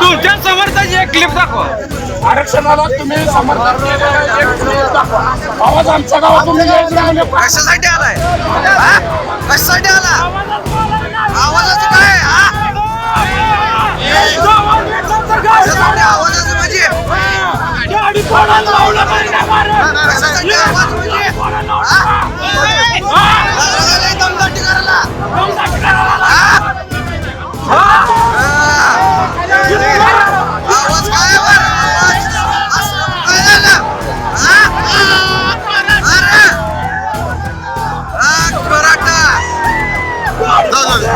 तुमच्या समोरचा एक क्लिप दाखवा. आरक्षणाला तुम्ही समर्थन केलेलं आवाज आमच्या गावातून कशासाठी आलाय? कशासाठी आला? आवाजाचं काय? आवाजाचं म्हणजे? कशासाठी आवाज म्हणजे? दमदाटी करायला.